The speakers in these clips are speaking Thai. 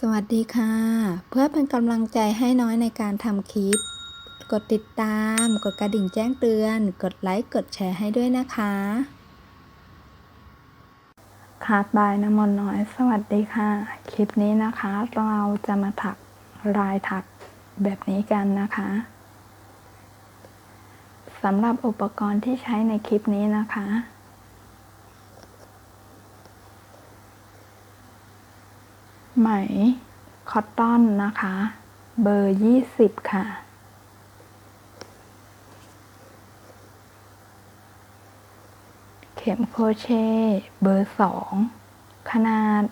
สวัสดีค่ะ เพื่อเป็นกำลังใจให้น้อยในการทำคลิป กดติดตาม กดกระดิ่งแจ้งเตือน กดไลค์ กดแชร์ให้ด้วยนะคะคาร์ดบายน้ำมนต์น้อย สวัสดีค่ะ คลิปนี้นะคะ เราจะมาถักลายถักแบบนี้กันนะคะสำหรับอุปกรณ์ที่ใช้ในคลิปนี้นะคะ ไหมคอตตอนนะคะ เบอร์ 20 ค่ะ เข็มโครเชต์เบอร์ 2 ขนาด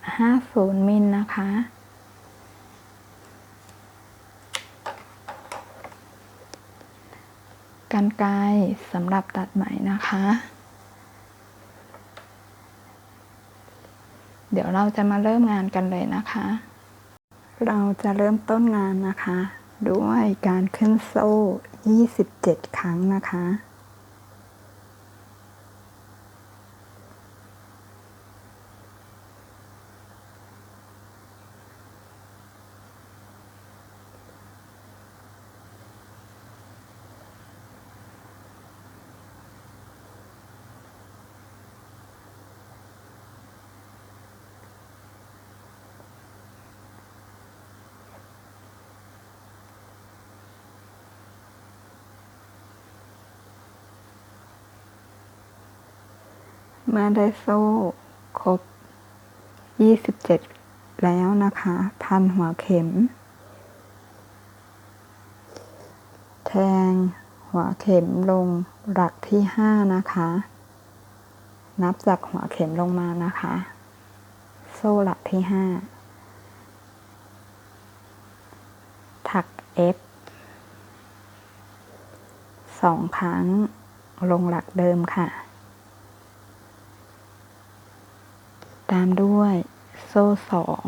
1.50 มิลนะคะกันไกสำหรับตัดไหมนะคะ เดี๋ยวเราจะมาเริ่มงานกันเลยนะคะ เราจะเริ่มต้นงานนะคะ ด้วยการขึ้นโซ่ 27 ครั้งนะคะ เมื่อได้โซ่ครบ 27 แล้วนะคะ พันหัวเข็ม แทงหัวเข็มลงหลักที่ 5 นะคะ นับจากหัวเข็มลงมานะคะ โซ่หลักที่ 5 ถัก F สองครั้งลงหลักเดิมค่ะ ตามด้วยโซ่สอง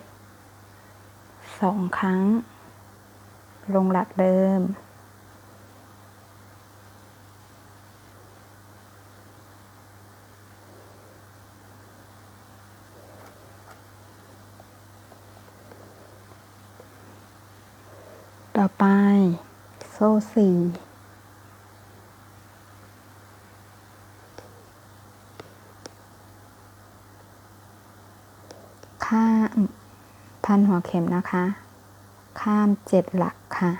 F สองครั้ง ลงหลักเดิม ต่อไป โซ่สี่ ข้าม พันหัวเข็มนะคะ ข้ามเจ็ดหลักค่ะ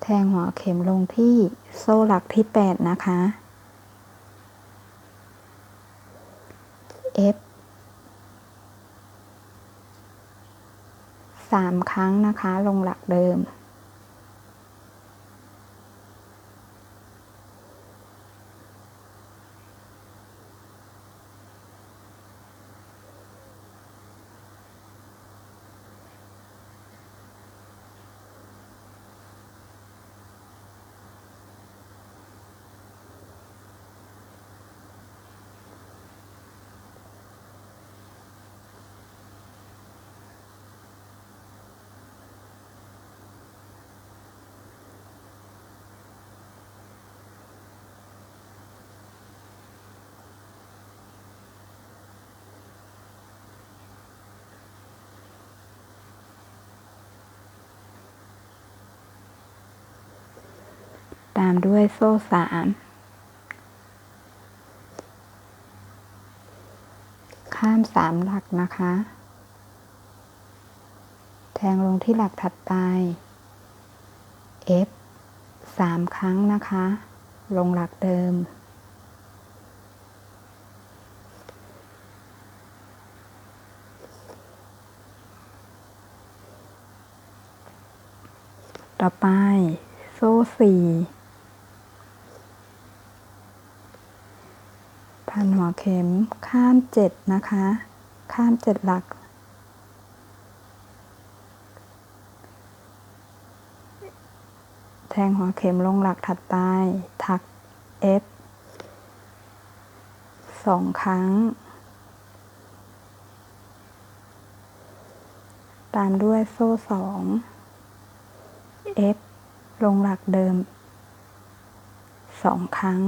แทงหัวเข็มลงที่โซ่หลักที่แปดนะคะ F สามครั้งนะคะ ลงหลักเดิมามด้วยโซ่สามข้ามสามหลักนะคะ แทงลงที่หลักถัดไป F สามครั้งนะคะ ลงหลักเดิม ต่อไป โซ่สี่พันหัว เข็มข้ามเจ็ดนะคะ ข้ามเจ็ดหลัก แทงหัวเข็มลงหลักถัดไปถัก F สองครั้ง ตามด้วยโซ่สอง F ลงหลักเดิมสองครั้ง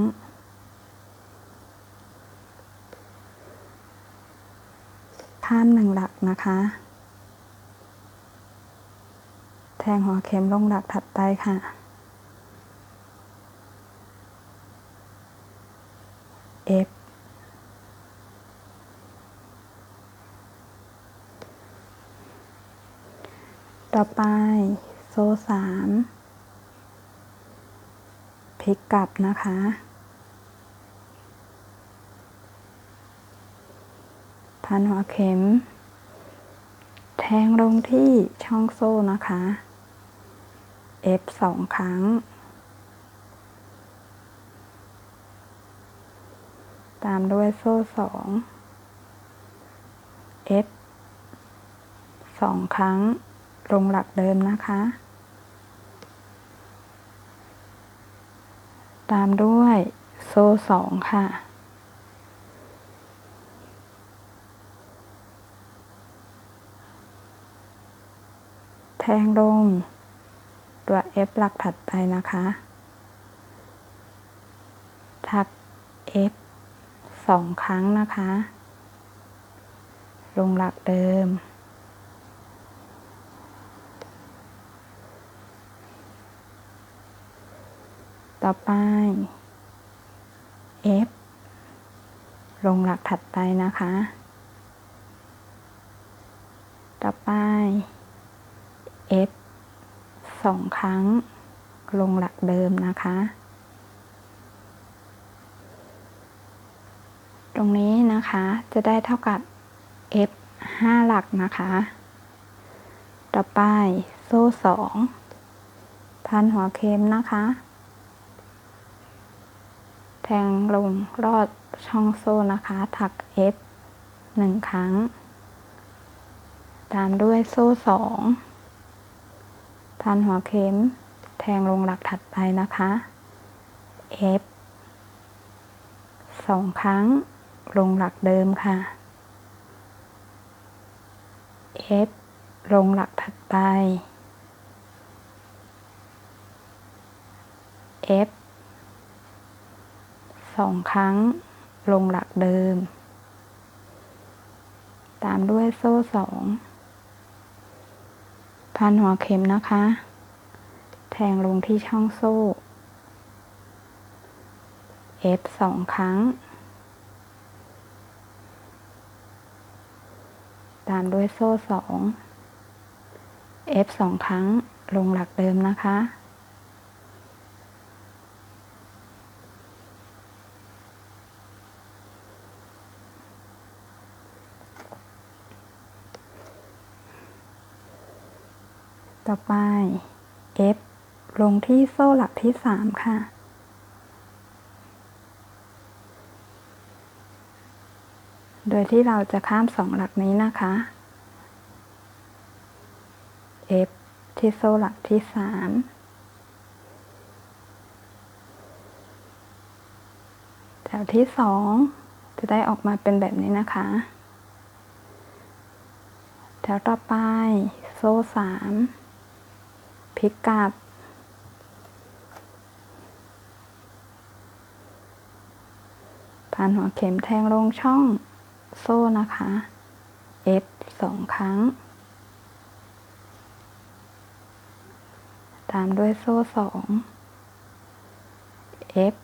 ข้ามหนึ่งหลักนะคะ แทงหัวเข็มลงหลักถัดไปค่ะ F ต่อไป โซ่สามพลิกกลับนะคะ พันหัวเข็ม แทงลงที่ช่องโซ่นะคะ F สองครั้ง ตามด้วยโซ่สอง F สองครั้ง ลงหลักเดิมนะคะ ตามด้วยโซ่สองค่ะ แทงลง ตัว F หลักถัดไปนะคะ ทัก F สองครั้งนะคะ ลงหลักเดิม ต่อไป F ลงหลักถัดไปนะคะ ต่อไป สองครั้ง ลงหลักเดิมนะคะ ตรงนี้นะคะจะได้เท่ากับ F ห้าหลักนะคะ ต่อไปโซ่สองพันหัวเข็มนะคะ แทงลงรอดช่องโซ่นะคะ ถัก F หนึ่งครั้ง ตามด้วยโซ่สอง พันหัวเข็ม แทงลงหลักถัดไปนะคะ F สองครั้ง ลงหลักเดิมค่ะ F ลงหลักถัดไป F สองครั้ง ลงหลักเดิม ตามด้วยโซ่สอง พันหัวเข็มนะคะ แทงลงที่ช่องโซ่ F สองครั้ง ตามด้วยโซ่สอง F สองครั้งลงหลักเดิมนะคะ ต่อไป F ลงที่โซ่หลักที่สามค่ะ โดยที่เราจะข้ามสองหลักนี้นะคะ F ที่โซ่หลักที่สามแถวที่สองจะได้ออกมาเป็นแบบนี้นะคะ แถวต่อไป โซ่สาม พลิกกลับผ่านหัวเข็มแทงลงช่องโซ่นะคะ F สองครั้ง ตามด้วยโซ่สอง F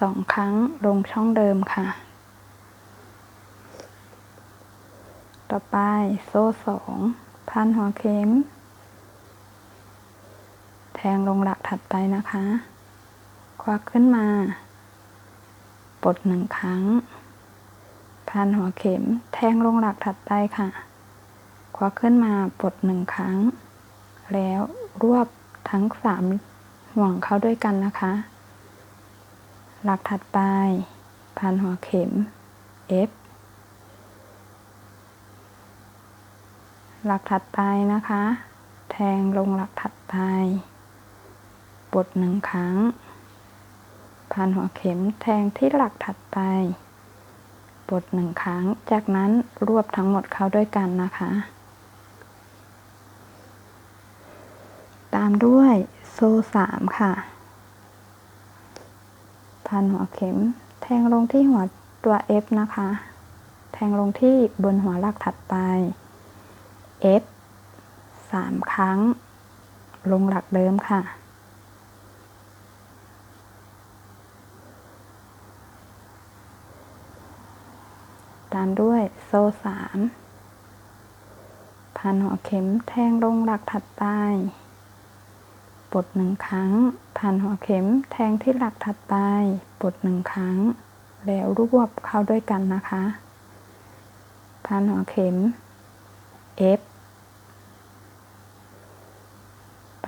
สองครั้งลงช่องเดิมค่ะ ต่อไปโซ่สอง พันหัวเข็ม แทงลงหลักถัดไปนะคะ ควักขึ้นมา ปลดหนึ่งครั้ง พันหัวเข็ม แทงลงหลักถัดไปค่ะ ควักขึ้นมาปลดหนึ่งครั้ง แล้วรวบทั้งสามห่วงเข้าด้วยกันนะคะ หลักถัดไป พันหัวเข็ม F หลักถัดไปนะคะ แทงลงหลักถัดไปปลดหนึ่งครั้งพันหัวเข็มแทงที่หลักถัดไปปลดหนึ่งครั้ง จากนั้นรวบทั้งหมดเข้าด้วยกันนะคะ ตามด้วยโซโซ่สามค่ะ พันหัวเข็ม แทงลงที่หัวตัว F นะคะ แทงลงที่บนหัวหลักถัดไป F สามครั้ง ลงหลักเดิมค่ะ ตามด้วยโซ่สามพันหัวเข็มแทงลงหลักถัดไปปลดหนึ่งครั้ง พันหัวเข็มแทงที่หลักถัดไปปลดหนึ่งครั้ง แล้วรวบเข้าด้วยกันนะคะ พันหัวเข็ม F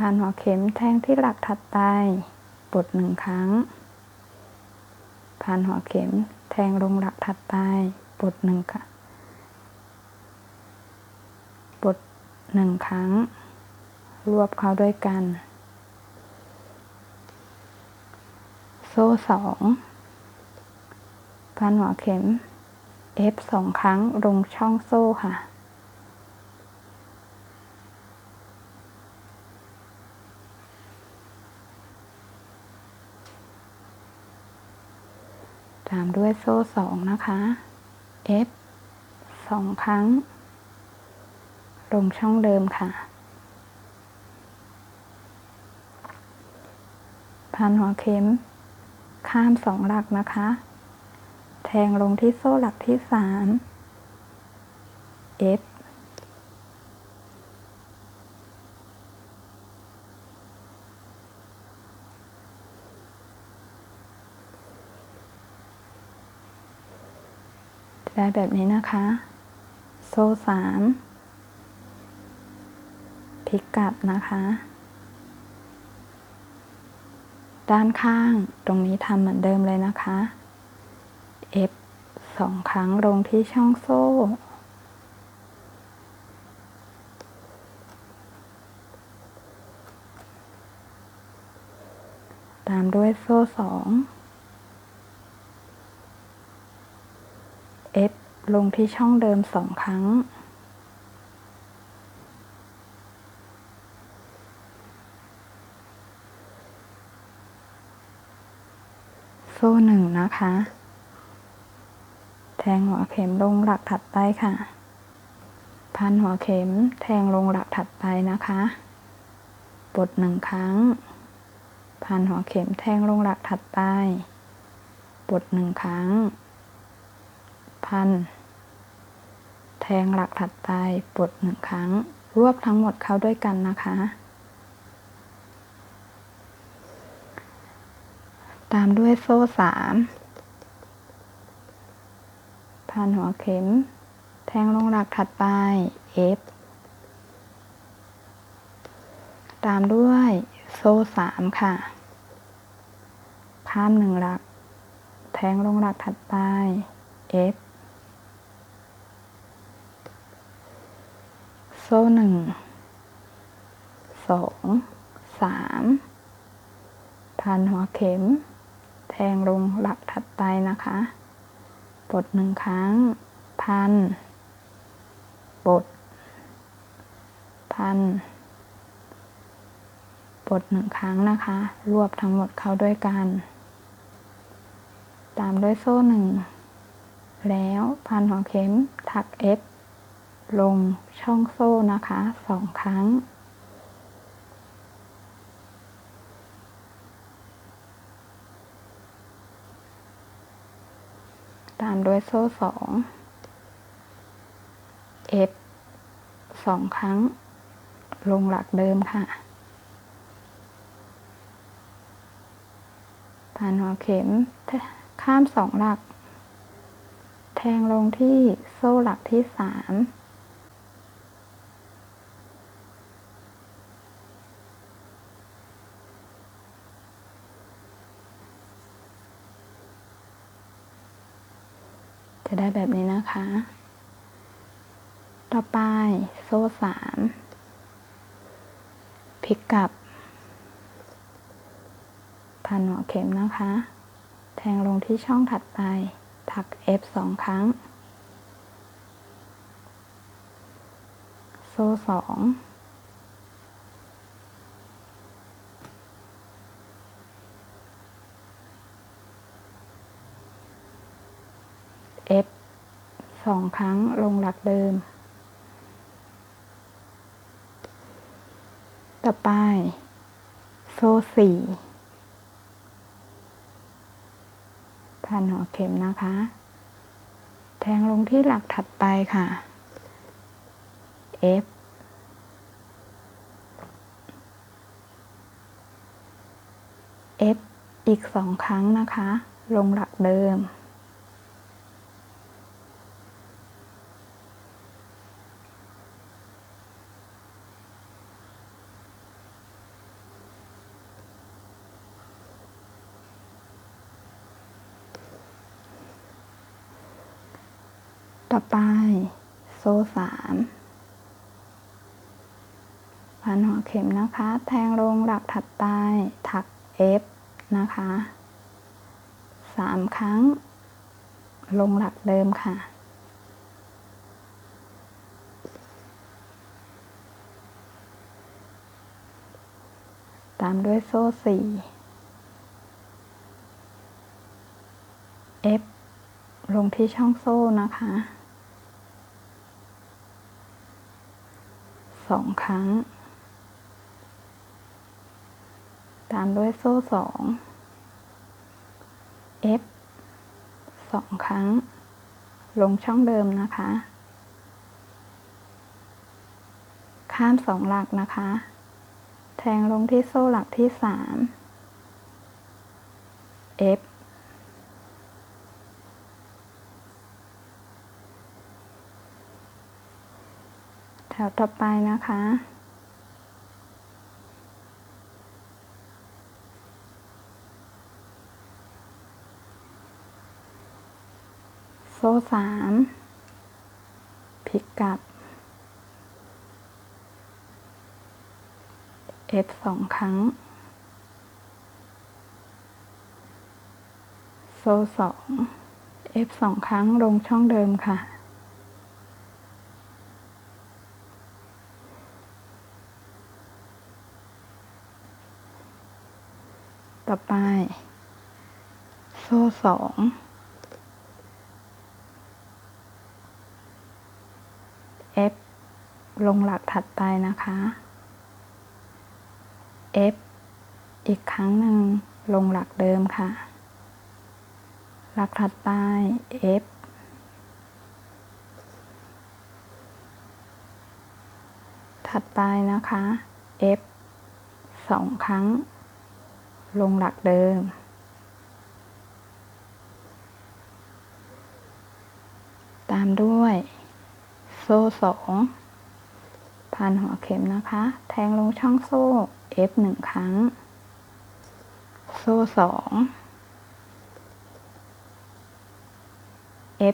พันหัวเข็มแทงที่หลักถัดไปปลดหนึ่งครั้งพันหัวเข็มแทงลงหลักถัดไปปลดหนึ่งค่ะปลดหนึ่งครั้ง รวบเข้าด้วยกัน โซ่สองพันหัวเข็ม F สองครั้งลงช่องโซ่ค่ะ ตามด้วยโซ่สองนะคะ F สองครั้ง ลงช่องเดิมค่ะ พันหัวเข็ม ข้ามสองหลักนะคะ แทงลงที่โซ่หลักที่สาม F ได้แบบนี้นะคะ โซ่สามพลิกกลับนะคะ ด้านข้างตรงนี้ทำเหมือนเดิมเลยนะคะ F สองครั้งลงที่ช่องโซ่ตามด้วยโซ่สอง F ลงที่ช่องเดิมสองครั้ง โซ่หนึ่งนะคะ แทงหัวเข็มลงหลักถัดไปค่ะ พันหัวเข็มแทงลงหลักถัดไปนะคะปลดหนึ่งครั้ง พันหัวเข็มแทงลงหลักถัดไปปลดหนึ่งครั้ง พัน แทงหลักถัดไปปลดหนึ่งครั้ง รวบทั้งหมดเข้าด้วยกันนะคะ ตามด้วยโซ่สามพันหัวเข็ม แทงลงหลักถัดไป F ตามด้วยโซ่สามค่ะข้ามหนึ่งหลัก แทงลงหลักถัดไป F โซ่หนึ่งสองสามพันหัวเข็ม แทงลงหลักถัดไปนะคะปลดหนึ่งครั้ง พันปลดพันปลดหนึ่งครั้งนะคะ รวบทั้งหมดเข้าด้วยกัน ตามด้วยโซ่หนึ่งแล้วพันหัวเข็ม ถัก F ลงช่องโซ่นะคะสองครั้ง ตามด้วยโซ่สอง F สองครั้ง ลงหลักเดิมค่ะผ่านหัวเข็มข้ามสองหลัก แทงลงที่โซ่หลักที่สาม แบบนี้นะคะ ต่อไปโซ่สามพิกกับผ่านหัวเข็มนะคะ แทงลงที่ช่องถัดไป ถัก F สองครั้ง โซ่สองเอฟ สองครั้งลงหลักเดิม ต่อไป โซ่สี่พันหัวเข็มนะคะ แทงลงที่หลักถัดไปค่ะ F F อีกสองครั้งนะคะ ลงหลักเดิม ต่อไป โซ่สามพันหัวเข็มนะคะ แทงลงหลักถัดไปถัก F นะคะสามครั้ง ลงหลักเดิมค่ะ ตามด้วยโซ่สี่ F ลงที่ช่องโซ่นะคะ สองครั้ง ตามด้วยโซ่สอง F สองครั้ง ลงช่องเดิมนะคะ ข้ามสองหลักนะคะ แทงลงที่โซ่หลักที่สาม F แถวต่อไปนะคะ โซ่สามพลิกกลับ F สองครั้ง โซ่สอง F สองครั้งลงช่องเดิมค่ะ ต่อไป โซ่สอง F ลงหลักถัดไปนะคะ F อีกครั้งหนึ่งลงหลักเดิมค่ะ หลักถัดไป F ถัดไปนะคะ F สองครั้ง ลงหลักเดิม ตามด้วย โซ่สองพันหัวเข็มนะคะ แทงลงช่องโซ่ F หนึ่งครั้ง โซ่สอง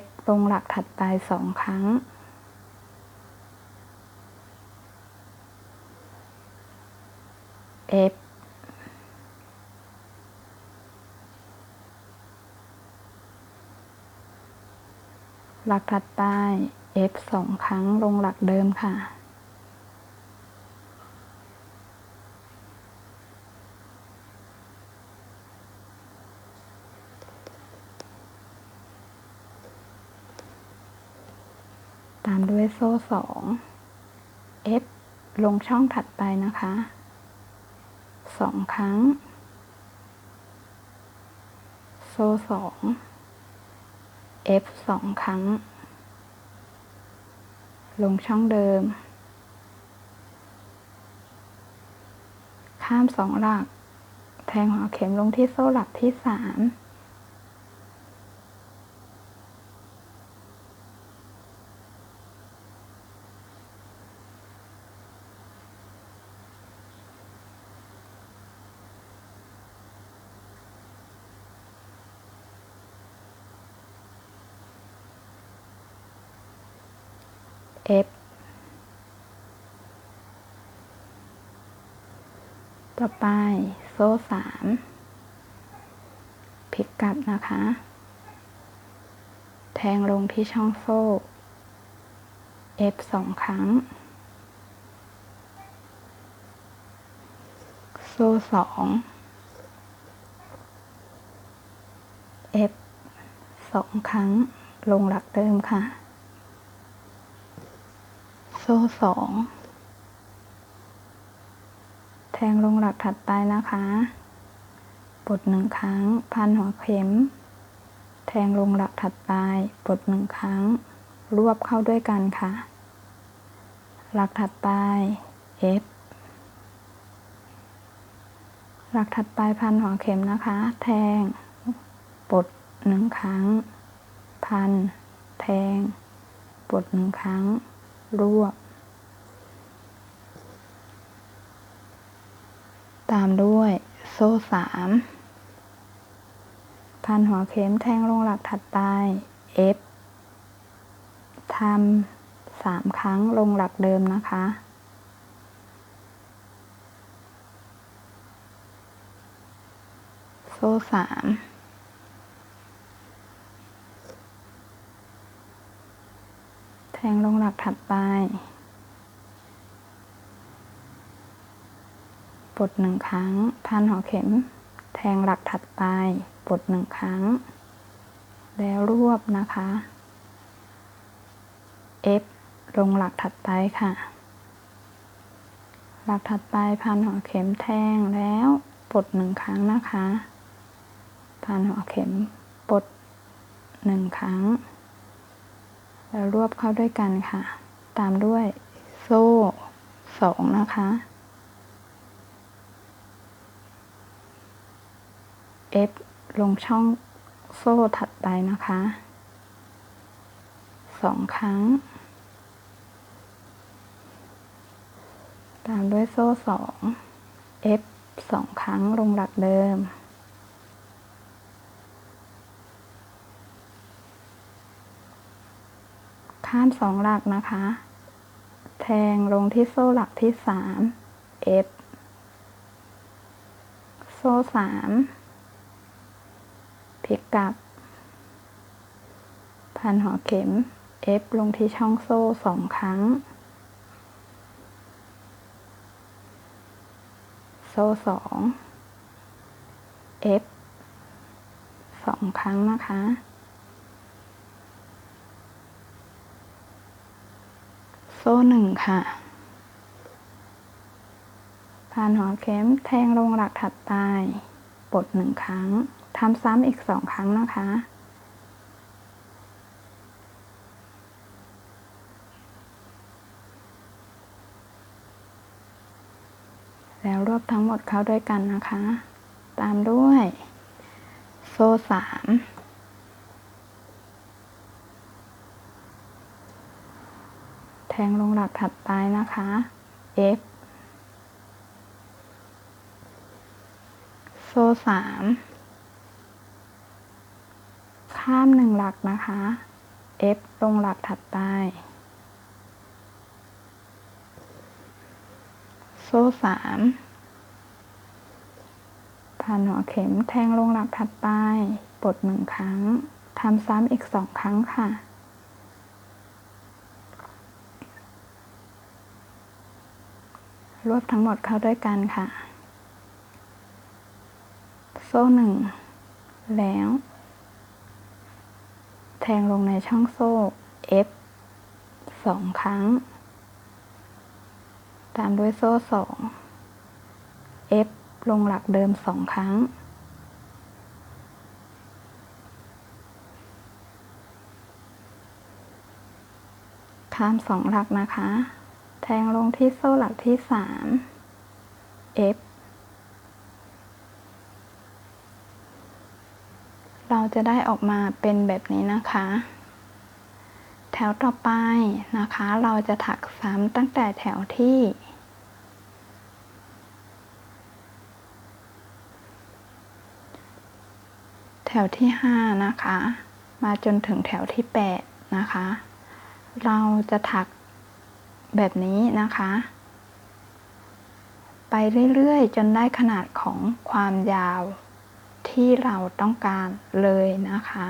F ลงหลักถัดไปสองครั้ง F หลักถัดไป F สองครั้งลงหลักเดิมค่ะ ตามด้วยโซ่สอง F ลงช่องถัดไปนะคะสองครั้ง โซ่สอง F สองครั้ง ลงช่องเดิม ข้ามสองหลัก แทงหัวเข็มลงที่โซ่หลักที่สาม F ต่อไปโซ่สามพลิกกลับนะคะ แทงลงที่ช่องโซ่ F สองครั้ง โซ่สอง F สองครั้งลงหลักเดิมค่ะ โซ่สอง แทงลงหลักถัดไปนะคะปลดหนึ่งครั้ง พันหัวเข็ม แทงลงหลักถัดไปปลดหนึ่งครั้ง รวบเข้าด้วยกันค่ะ หลักถัดไป F หลักถัดไปพันหัวเข็มนะคะ แทงปลดหนึ่งครั้ง พัน แทงปลดหนึ่งครั้ง รวบามด้วยโซ่สามพันหัวเข็มแทงลงหลักถัดไป F ทำสามครั้งลงหลักเดิมนะคะโซ่สามแทงลงหลักถัดไป ปดหนึ่งครั้ง พันหัวเข็ม แทงหลักถัดไป ปดหนึ่งครั้ง แล้วรวบนะคะ F ลงหลักถัดไปค่ะ หลักถัดไปพันหัวเข็มแทงแล้วปดหนึ่งครั้งนะคะ พันหัวเข็มปดหนึ่งครั้ง แล้วรวบเข้าด้วยกันค่ะ ตามด้วยโซ่สองนะคะ F ลงช่องโซ่ถัดไปนะคะสองครั้ง ตามด้วยโซ่สอง F สองครั้งลงหลักเดิม ข้ามสองหลักนะคะ แทงลงที่โซ่หลักที่สาม F โซ่สาม พลิกกลับ พันหัวเข็ม F ลงที่ช่องโซ่สองครั้ง โซ่สอง F สองครั้งนะคะ โซ่หนึ่งค่ะผ่านหัวเข็มแทงลงหลักถัดไปปลดหนึ่งครั้ง ทำซ้ำอีกสองครั้งนะคะ แล้วรวบทั้งหมดเข้าด้วยกันนะคะ ตามด้วย โซ่สามแทงลงหลักถัดไปนะคะ F โซ่สาม ข้ามหนึ่งหลักนะคะ F ลงหลักถัดไป โซ่สามผ่านหัวเข็มแทงลงหลักถัดไปปลดหนึ่งครั้งทำซ้ำอีกสองครั้งค่ะ รวบทั้งหมดเข้าด้วยกันค่ะ โซ่หนึ่งแล้ว งลงในช่องโซ่ F สองครั้ง ตามด้วยโซ่สอง F ลงหลักเดิมสองครั้ง ข้ามสองหลักนะคะ แทงลงที่โซ่หลักที่สาม F เราจะได้ออกมาเป็นแบบนี้นะคะ แถวต่อไปนะคะ เราจะถักซ้ำตั้งแต่แถวที่ แถวที่ห้านะคะ มาจนถึงแถวที่แปดนะคะ เราจะถักแบบนี้นะคะ ไปเรื่อยๆ จนได้ขนาดของความยาว ที่เราต้องการเลยนะคะ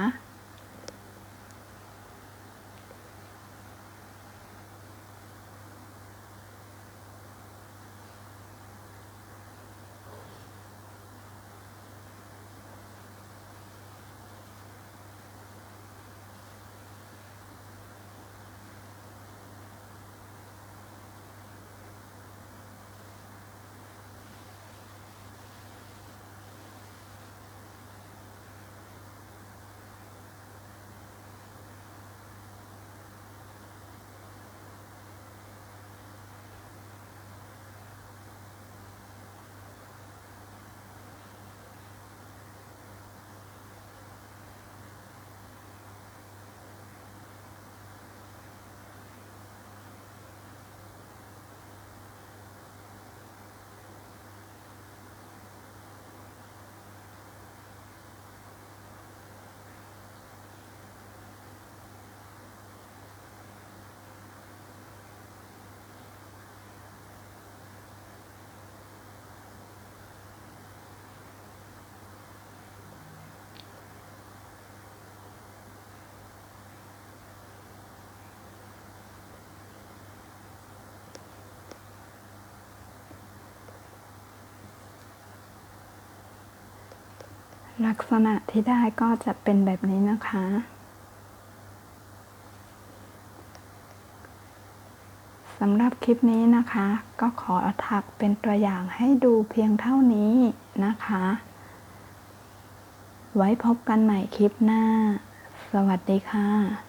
ลักษณะที่ได้ก็จะเป็นแบบนี้นะคะ สำหรับคลิปนี้นะคะ ก็ขอถักเป็นตัวอย่างให้ดูเพียงเท่านี้นะคะ ไว้พบกันใหม่คลิปหน้า สวัสดีค่ะ